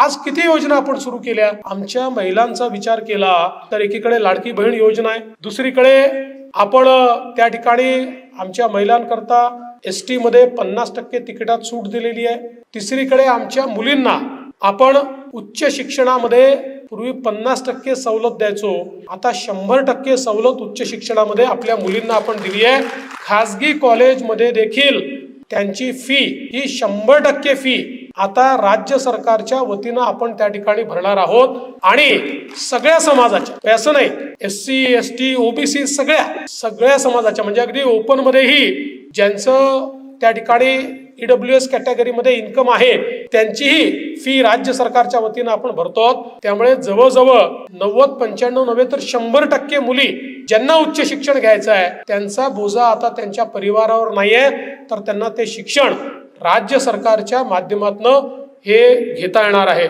आज किती योजना आपण सुरू केल्या? आमच्या महिलांचा विचार केला तर एकीकडे लाडकी बहीण योजना आहे. दुसरीकडे आपण त्या ठिकाणी आमच्या महिलांकरता एस टी मध्ये पन्नास टक्के तिकिटात सूट दिलेली आहे. तिसरीकडे आमच्या मुलींना आपण उच्च शिक्षणामध्ये पूर्वी पन्नास टक्के सवलत द्यायचो. आता शंभर टक्के सवलत उच्च शिक्षणामध्ये आपल्या मुलींना आपण दिली आहे. खासगी कॉलेजमध्ये देखील त्यांची फी ही शंभर टक्के फी आता राज्य सरकारच्या वतीनं आपण त्या ठिकाणी भरणार आहोत. आणि सगळ्या समाजाच्या असं नाही S C S T OBC सगळ्या सगळ्या समाजाच्या म्हणजे अगदी ओपन मध्येही ज्यांचं त्या ठिकाणी ईडब्ल्यू एस कॅटेगरीमध्ये इन्कम आहे त्यांचीही फी राज्य सरकारच्या वतीनं आपण भरतो आहोत. त्यामुळे जवळजवळ नव्वद पंच्याण्णव नव्हे तर शंभर टक्के मुली ज्यांना उच्च शिक्षण घ्यायचं आहे त्यांचा बोजा आता त्यांच्या परिवारावर नाहीये तर त्यांना ते शिक्षण राज्य सरकारच्या माध्यमातून हे घेता येणार आहे.